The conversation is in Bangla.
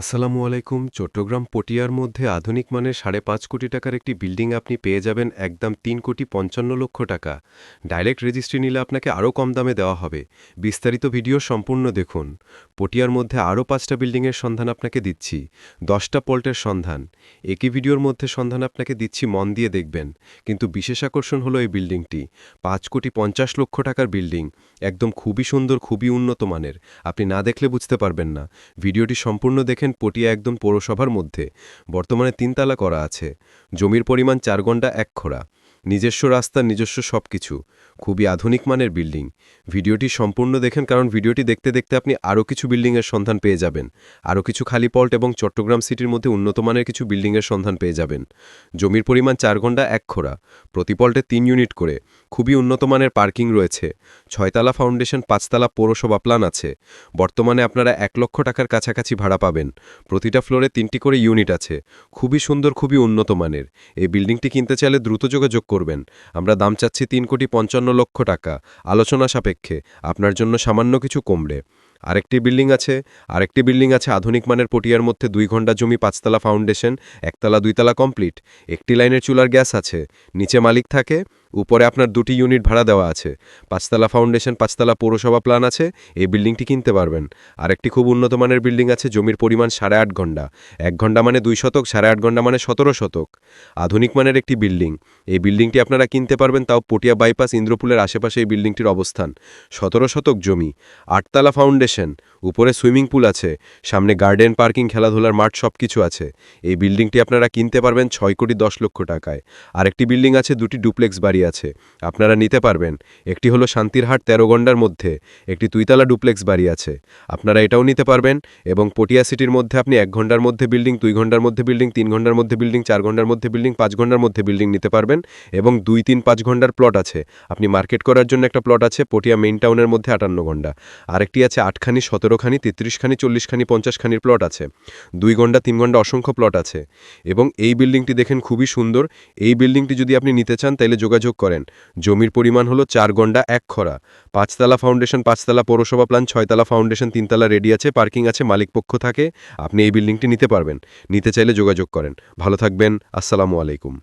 আসসালামু আলাইকুম। চট্টগ্রাম পটিয়ার মধ্যে আধুনিক মানের সাড়ে পাঁচ কোটি টাকার একটি বিল্ডিং আপনি পেয়ে যাবেন একদম তিন কোটি পঞ্চান্ন লক্ষ টাকা। ডাইরেক্ট রেজিস্ট্রি নিলে আপনাকে আরও কম দামে দেওয়া হবে। বিস্তারিত ভিডিও সম্পূর্ণ দেখুন। পটিয়ার মধ্যে আরও পাঁচটা বিল্ডিংয়ের সন্ধান আপনাকে দিচ্ছি। দশটা পল্টের সন্ধান। একই ভিডিওর মধ্যে সন্ধান আপনাকে দিচ্ছি, মন দিয়ে দেখবেন। কিন্তু বিশেষ আকর্ষণ হলো এই বিল্ডিংটি। পাঁচ কোটি পঞ্চাশ লক্ষ টাকার বিল্ডিং। একদম খুবই সুন্দর, খুবই উন্নত মানের। আপনি না দেখলে বুঝতে পারবেন না। ভিডিওটি সম্পূর্ণ দেখেন পটিয়া একদম পৌরসভার মধ্যে। বর্তমানে তিনতলা করা আছে। জমির পরিমাণ চার ঘণ্টা এক খোড়া। নিজস্ব রাস্তা নিজস্ব সব কিছু খুবই আধুনিক মানের বিল্ডিং। ভিডিওটি সম্পূর্ণ দেখেন কারণ ভিডিওটি দেখতে দেখতে আপনি আরও কিছু বিল্ডিংয়ের সন্ধান পেয়ে যাবেন। আরও কিছু খালি পল্ট এবং চট্টগ্রাম সিটির মধ্যে উন্নত মানের কিছু বিল্ডিংয়ের সন্ধান পেয়ে যাবেন। জমির পরিমাণ চার ঘণ্টা এক খোড়া। প্রতি পল্টে তিন ইউনিট করে। খুবই উন্নত মানের পার্কিং রয়েছে। ছয়তলা ফাউন্ডেশন, পাঁচতলা পৌরসভা প্ল্যান আছে। বর্তমানে আপনারা এক লক্ষ টাকার কাছাকাছি ভাড়া পাবেন। প্রতিটা ফ্লোরে তিনটি করে ইউনিট আছে। খুবই সুন্দর, খুবই উন্নত মানের। এই বিল্ডিংটি কিনতে চাইলে দ্রুত যোগাযোগ করবেন। আমরা দাম চাচ্ছি তিন কোটি পঞ্চান্ন লক্ষ টাকা। আলোচনা সাপেক্ষে। আপনার জন্য সামান্য কিছু কমবে। আরেকটি বিল্ডিং আছে। আরেকটি বিল্ডিং আছে আধুনিক মানের পটিয়ার মধ্যে দুই ঘণ্টা জমি, পাঁচতলা ফাউন্ডেশন, একতলা, দুইতলা কমপ্লিট। একটি লাইনের চুলার গ্যাস আছে। নিচে মালিক থাকে। উপরে আপনার দুটি ইউনিট ভাড়া দেওয়া আছে। পাঁচতলা ফাউন্ডেশন, পাঁচতলা পৌরসভা প্ল্যান আছে। এই বিল্ডিংটি কিনতে পারবেন। আরেকটি খুব উন্নত মানের বিল্ডিং আছে, জমির পরিমাণ সাড়ে আট ঘণ্টা। এক ঘণ্টা মানে দুই শতক, সাড়ে আট ঘণ্টা মানে সতেরো শতক। আধুনিক মানের একটি বিল্ডিং এই বিল্ডিংটি আপনারা কিনতে পারবেন তাও পটিয়া বাইপাস ইন্দ্রপুলের আশেপাশে এই বিল্ডিংটির অবস্থান। সতেরো শতক জমি। আটতলা ফাউন্ডেশন। উপরে সুইমিং পুল আছে। সামনে গার্ডেন, পার্কিং, খেলাধুলার মাঠ সব কিছু আছে। এই বিল্ডিংটি আপনারা কিনতে পারবেন ছয় কোটি দশ লক্ষ টাকায়। আরেকটি বিল্ডিং আছে, দুটি ডুপ্লেক্স বাড়ি আছে। আপনারা নিতে পারবেন। একটি হলো শান্তিরহাট তেরো গন্ডার মধ্যে, একটি তুইতলা ডুপ্লেক্স বাড়ি আছে। আপনারা এটাও নিতে পারবেন এবং পটিয়া সিটির মধ্যে আপনি এক ঘণ্টার মধ্যে বিল্ডিং দুই ঘণ্টার মধ্যে বিল্ডিং তিন ঘণ্টার মধ্যে বিল্ডিং চার ঘণ্টার মধ্যে বিল্ডিং পাঁচ ঘণ্টার মধ্যে বিল্ডিং নিতে পারবেন এবং দুই তিন পাঁচ ঘণ্টার প্লট আছে। আপনি মার্কেট করার জন্য একটা প্লট আছে, পটিয়া মেইন টাউনের মধ্যে আটান্ন ঘণ্টা। আরেকটি আছে আটখানি সতেরোখানি তেত্রিশখানি, চল্লিশখানি, পঞ্চাশখানির প্লট আছে। দুই ঘণ্টা, তিন ঘণ্টা অসংখ্য প্লট আছে। এবং এই বিল্ডিংটি দেখেন খুবই সুন্দর। এই বিল্ডিংটি যদি আপনি নিতে চান তাহলে যোগাযোগ করেন। জমির পরিমাণ হলো চার গন্ডা এক খরা। পাঁচতলা ফাউন্ডেশন, পাঁচতলা পৌরসভা প্ল্যান, ছয়তলা ফাউন্ডেশন, তিনতলা রেডি আছে, পার্কিং আছে, মালিকপক্ষ থাকে। আপনি এই বিল্ডিংটি নিতে পারবেন। নিতে চাইলে যোগাযোগ করেন। ভালো থাকবেন। আসসালামু আলাইকুম।